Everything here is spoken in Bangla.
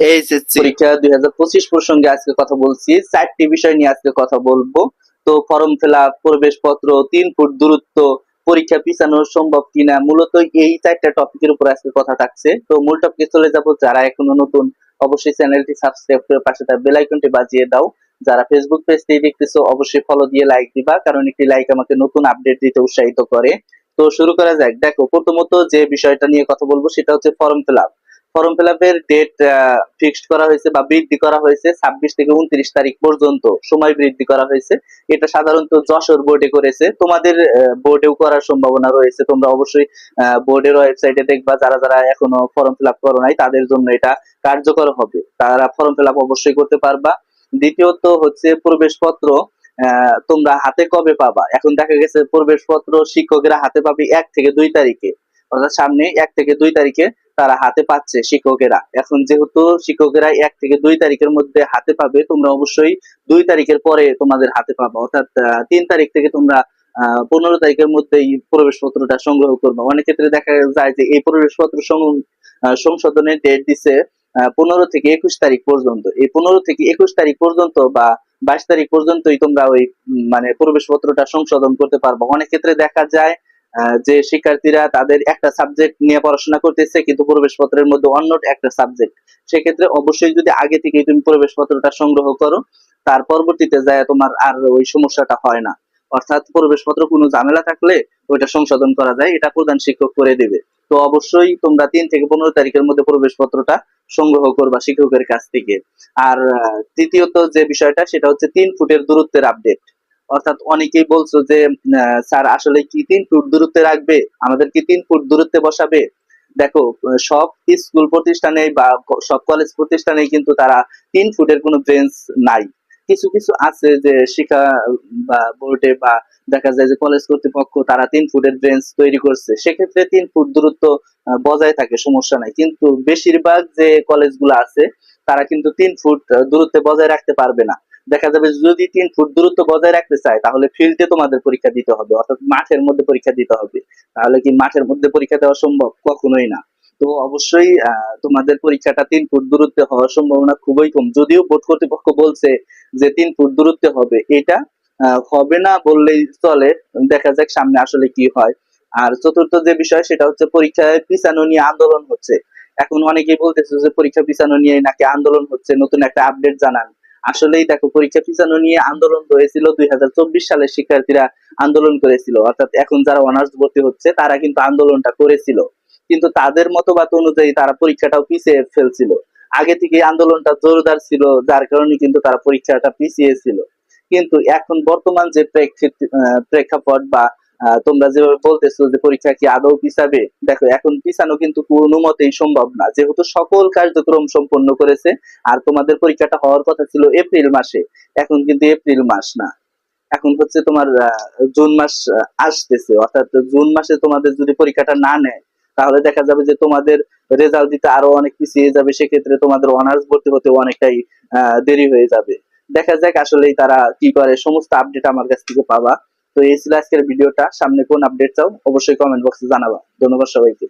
এইচএসসি পরীক্ষা দুই হাজার পঁচিশ প্রসঙ্গে আজকে কথা বলছি। চারটি বিষয় নিয়ে আজকে কথা বলব। তো ফর্ম প্রবেশপত্র, তিন ফুট দূরত্ব, পরীক্ষা পিছানো সম্ভব কিনা, মূলত এই চারটা টপিকের উপর আজকে কথা থাকছে। তো মূল টপিকে চলে যারা এখনও নতুন, অবশ্যই চ্যানেলটি সাবস্ক্রাইব করে পাশে তার বেল আইকনটি বাজিয়ে দাও। যারা ফেসবুক পেজ থেকে দেখতেছো, অবশ্যই ফলো দিয়ে লাইক দিবা, কারণ একটি লাইক আমাকে নতুন আপডেট দিতে উৎসাহিত করে। তো শুরু করা যাক। দেখো, প্রথমত যে বিষয়টা নিয়ে কথা বলব, সেটা হচ্ছে form fill up form fill আপের ডেট ফিক্সড করা হয়েছে বা বৃদ্ধি করা হয়েছে ছাব্বিশ থেকে উনত্রিশ তারিখ পর্যন্ত। সময় বৃদ্ধি করা হয়েছে। এটা সাধারণত যশোর বোর্ডে করেছে। তোমাদের বোর্ডেও করার সম্ভাবনা রয়েছে। তোমরা অবশ্যই বোর্ডের ওয়েবসাইটে দেখবা, যারা যারা এখনও ফর্ম ফিল আপ করো নাই, তাদের জন্য এটা কার্যকর হবে। তারা ফর্ম ফিল আপ অবশ্যই করতে পারবা। দ্বিতীয়ত হচ্ছে প্রবেশপত্র তোমরা হাতে কবে পাবা? এখন দেখা গেছে প্রবেশপত্র শিক্ষকেরা হাতে পাবে এক থেকে দুই তারিখে। অর্থাৎ সামনে এক থেকে দুই তারিখে তারা হাতে পাচ্ছে শিক্ষকেরা। এখন যেহেতু শিক্ষকেরা এক থেকে দুই তারিখের মধ্যে হাতে পাবে, তোমরা অবশ্যই দুই তারিখের পরে তোমাদের হাতে পাবা। অর্থাৎ তিন তারিখ থেকে তোমরা পনেরো তারিখের মধ্যে মধ্যেই প্রবেশপত্রটা সংগ্রহ করবে। অনেক ক্ষেত্রে দেখা যায় যে এই প্রবেশপত্র সংশোধনের ডেট দিছে পনেরো থেকে একুশ তারিখ পর্যন্ত। এই পনেরো থেকে একুশ তারিখ পর্যন্ত বা বাইশ তারিখ পর্যন্তই তোমরা ওই মানে প্রবেশপত্রটা সংশোধন করতে পারব। অনেক ক্ষেত্রে দেখা যায় যে শিক্ষার্থীরা তাদের একটা সাবজেক্ট নিয়ে পড়াশোনা করতেছে, কিন্তু প্রবেশপত্রের মধ্যে অন্য একটা সাবজেক্ট সেক্ষেত্রে অবশ্যই যদি আগে থেকে তুমি প্রবেশপত্রটা সংগ্রহ করো, তার পরবর্তীতে যায় তোমার আর ওই সমস্যাটা হয় না। অর্থাৎ প্রবেশপত্র কোনো ঝামেলা থাকলে ওইটা সংশোধন করা যায়, এটা প্রধান শিক্ষক করে দেবে। তো অবশ্যই তোমরা তিন থেকে পনেরো তারিখের মধ্যে প্রবেশপত্রটা সংগ্রহ করবা শিক্ষকের কাছ থেকে। আর তৃতীয়ত যে বিষয়টা, সেটা হচ্ছে তিন ফুটের দূরত্বের আপডেট অর্থাৎ অনেকেই বলছো যে স্যার আসলে কি তিন ফুট দূরত্বে রাখবে? আমাদের কি তিন ফুট দূরত্বে বসাবে? দেখো, সব স্কুল প্রতিষ্ঠানে বা সব কলেজ প্রতিষ্ঠানে কিন্তু তারা তিন ফুটের কোনো বেঞ্চ নাই। কিছু কিছু আছে যে শিক্ষা, বা বোর্ডে বা দেখা যায় যে কলেজ কর্তৃপক্ষ তারা তিন ফুটের বেঞ্চ তৈরি করছে। সেক্ষেত্রে তিন ফুট দূরত্ব বজায় থাকে, সমস্যা নাই। কিন্তু বেশিরভাগ যে কলেজগুলো আছে, তারা কিন্তু তিন ফুট দূরত্বে বজায় রাখতে পারবে না। দেখা যাবে যদি তিন ফুট দূরত্ব বজায় রাখতে চায়, তাহলে ফিল্ডে তোমাদের পরীক্ষা দিতে হবে, অর্থাৎ মাঠের মধ্যে পরীক্ষা দিতে হবে। তাহলে কি মাঠের মধ্যে পরীক্ষা দেওয়া সম্ভব? কখনোই না। তো অবশ্যই তোমাদের পরীক্ষাটা তিন ফুট দূরত্বে হওয়ার সম্ভাবনা খুবই কম। যদিও বোর্ড কর্তৃপক্ষ বলছে যে তিন ফুট দূরত্বে হবে, এটা হবে না বললেই চলে। দেখা যাক সামনে আসলে কি হয়। আর চতুর্থ যে বিষয়, সেটা হচ্ছে পরীক্ষায় পিছানো নিয়ে আন্দোলন হচ্ছে। এখন অনেকেই বলতেছে যে পরীক্ষা পিছানো নিয়ে নাকি আন্দোলন হচ্ছে, নতুন একটা আপডেট জানান। আসলেই দেখো, পরীক্ষা পিছানো নিয়ে আন্দোলন হয়েছিল দুই সালের শিক্ষার্থীরা আন্দোলন করেছিল। অর্থাৎ এখন যারা অনার্স ভর্তি হচ্ছে, তারা কিন্তু আন্দোলনটা করেছিল। কিন্তু তাদের মতবাদ অনুযায়ী তারা পরীক্ষাটাও পিছিয়ে ফেলছিল। আগে থেকে আন্দোলনটা জোরদার ছিল, যার কারণে কিন্তু তারা পরীক্ষাটা পিছিয়েছিল কিন্তু এখন বর্তমান যে প্রেক্ষিত- প্রেক্ষাপট বা তোমরা যেভাবে বলতেছো যে পরীক্ষা কি আদৌ পিছাবে? দেখো, এখন পিছানো কিন্তু কোনো মতেই সম্ভব না। যেহেতু সকল কার্যক্রম সম্পন্ন করেছে, আর তোমাদের পরীক্ষাটা হওয়ার কথা ছিল এপ্রিল মাসে। এখন কিন্তু এপ্রিল মাস না। এখন হচ্ছে তোমার জুন মাস আসতেছে। অর্থাৎ জুন মাসে তোমাদের যদি পরীক্ষাটা না নেয়, তাহলে দেখা যাবে যে তোমাদের রেজাল্ট দিতে আরও অনেক পিছিয়ে যাবে। সেক্ষেত্রে তোমাদের অনার্স ভর্তি হতে অনেকটাই দেরি হয়ে যাবে। দেখা যাক আসলেই তারা কি করে। সমস্ত আপডেট আমার কাছ থেকে পাবা। তো এই ছিল আজকের ভিডিওটা। সামনে কোন আপডেট চাও, অবশ্যই কমেন্ট বক্সে জানাবা। ধন্যবাদ সবাইকে।